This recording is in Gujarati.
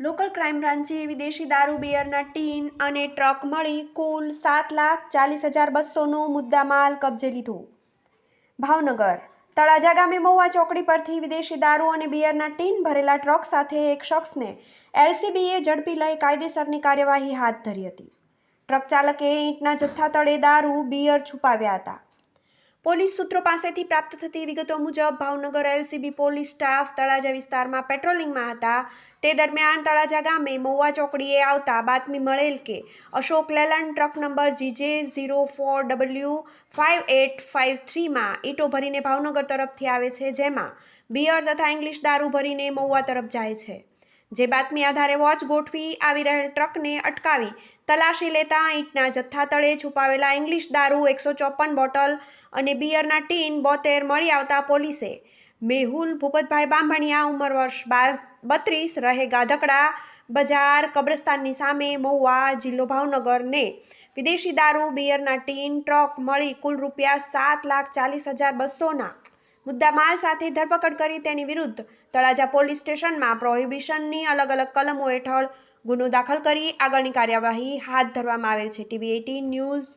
લોકલ ક્રાઇમ બ્રાન્ચે વિદેશી દારૂ બિયરના ટીન અને ટ્રક મળી કુલ સાત લાખ ચાલીસ હજાર બસોનો મુદ્દામાલ કબજે લીધો. ભાવનગર, તળાજા ગામે મહુવા ચોકડી પરથી વિદેશી દારૂ અને બિયરના ટીન ભરેલા ટ્રક સાથે એક શખ્સને એલસીબીએ ઝડપી લઈ કાયદેસરની કાર્યવાહી હાથ ધરી હતી. ટ્રક ચાલકે ઈંટના જથ્થા તળે દારૂ, બિયર છુપાવ્યા હતા. પોલીસ સૂત્રો પાસેથી પ્રાપ્ત થતી વિગતો મુજબ, Bhavnagar LCB police staff Talaja વિસ્તારમાં પેટ્રોલિંગમાં હતા. તે દરમિયાન તળાજા ગામે મહુવા ચોકડીએ આવતા બાતમી મળેલ કે Ashok Leyland truck number GJ zero four W five eight five થ્રીમાં ઈંટો ભરીને ભાવનગર તરફથી આવે છે, જેમાં બિયર તથા ઇંગ્લિશ દારૂ ભરીને મહુવા તરફ જાય છે. જે બાતમી આધારે વોચ ગોઠવી આવી રહેલ ટ્રકને અટકાવી તલાશી લેતા ઈંટના જથ્થા તળે છુપાવેલા ઇંગ્લિશ દારૂ એકસો ચોપન બોટલ અને બિયરના ટીન બોતેર મળી આવતા પોલીસે મેહુલ ભૂપતભાઈ બાંભણિયા ઉંમર વર્ષ બાર બત્રીસ, રહે ગાધકડા બજાર કબ્રસ્તાનની સામે મહુવા જિલ્લો ભાવનગરને. વિદેશી દારૂ, બિયરના ટીન, ટ્રક મળી કુલ રૂપિયા સાત લાખ ચાલીસ હજાર બસોના મુદ્દામાલ સાથે ધરપકડ કરી તેની વિરુદ્ધ તળાજા પોલીસ સ્ટેશનમાં પ્રોહિબિશનની અલગ અલગ કલમો હેઠળ ગુનો દાખલ કરી આગળની કાર્યવાહી હાથ ધરવામાં આવેલ છે. TV eighteen news